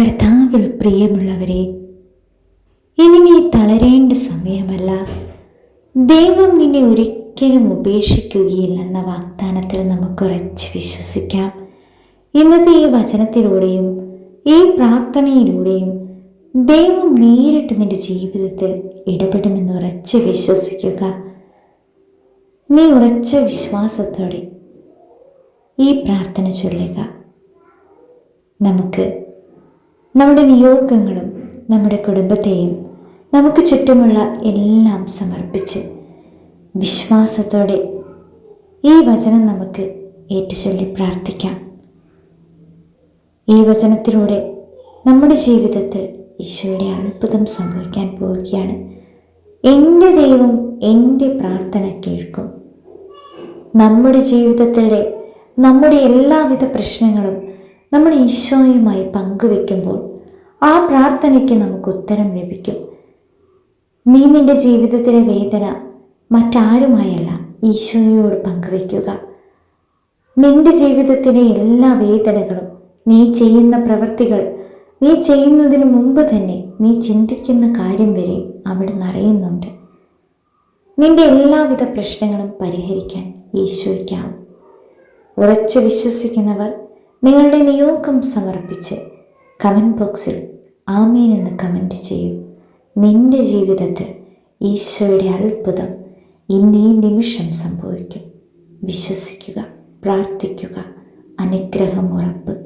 കർത്താവിൽ പ്രിയമുള്ളവരെ ഇനി നീ തളരേണ്ട സമയമല്ല. ദൈവം നിന്നെ ഒരിക്കലും ഉപേക്ഷിക്കുകയില്ലെന്ന വാഗ്ദാനത്തിൽ നമുക്ക് ഉറച്ച് വിശ്വസിക്കാം. ഇന്നത്തെ ഈ വചനത്തിലൂടെയും ഈ പ്രാർത്ഥനയിലൂടെയും ദൈവം നേരിട്ട് നിന്റെ ജീവിതത്തിൽ ഇടപെടുമെന്ന് ഉറച്ച് വിശ്വസിക്കുക. നീ ഉറച്ച വിശ്വാസത്തോടെ ഈ പ്രാർത്ഥന ചൊല്ലുക. നമുക്ക് നമ്മുടെ നിയോഗങ്ങളും നമ്മുടെ കുടുംബത്തെയും നമുക്ക് ചുറ്റുമുള്ള എല്ലാം സമർപ്പിച്ച് വിശ്വാസത്തോടെ ഈ വചനം നമുക്ക് ഏറ്റുചൊല്ലി പ്രാർത്ഥിക്കാം. ഈ വചനത്തിലൂടെ നമ്മുടെ ജീവിതത്തിൽ ഈശോയുടെ അത്ഭുതം സംഭവിക്കാൻ പോവുകയാണ്. എന്റെ ദൈവം എന്റെ പ്രാർത്ഥന കേൾക്കും. നമ്മുടെ ജീവിതത്തിലെ നമ്മുടെ എല്ലാവിധ പ്രശ്നങ്ങളും നമ്മൾ ഈശോയുമായി പങ്കുവെക്കുമ്പോൾ ആ പ്രാർത്ഥനയ്ക്ക് നമുക്ക് ഉത്തരം ലഭിക്കും. നീ നിന്റെ ജീവിതത്തിലെ വേദന മറ്റാരുമായല്ല ഈശോയോട് പങ്കുവയ്ക്കുക. നിന്റെ ജീവിതത്തിലെ എല്ലാ വേദനകളും നീ ചെയ്യുന്ന പ്രവൃത്തികൾ നീ ചെയ്യുന്നതിന് മുമ്പ് തന്നെ നീ ചിന്തിക്കുന്ന കാര്യം വരെ അവിടെ അറിയുന്നുണ്ട്. നിന്റെ എല്ലാവിധ പ്രശ്നങ്ങളും പരിഹരിക്കാൻ ഈശോയ്ക്കാവും. ഉറച്ചു വിശ്വസിക്കുന്നവർ നിങ്ങളുടെ നിയോഗം സമർപ്പിച്ച് കമന്റ് ബോക്സിൽ ആമീൻ എന്ന് കമന്റ് ചെയ്യൂ. നിന്റെ ജീവിതത്തിൽ ഈശോയുടെ അത്ഭുതം ഇന്ന് ഈ നിമിഷം സംഭവിക്കും. വിശ്വസിക്കുക പ്രാർത്ഥിക്കുക അനുഗ്രഹം ഉറപ്പ്.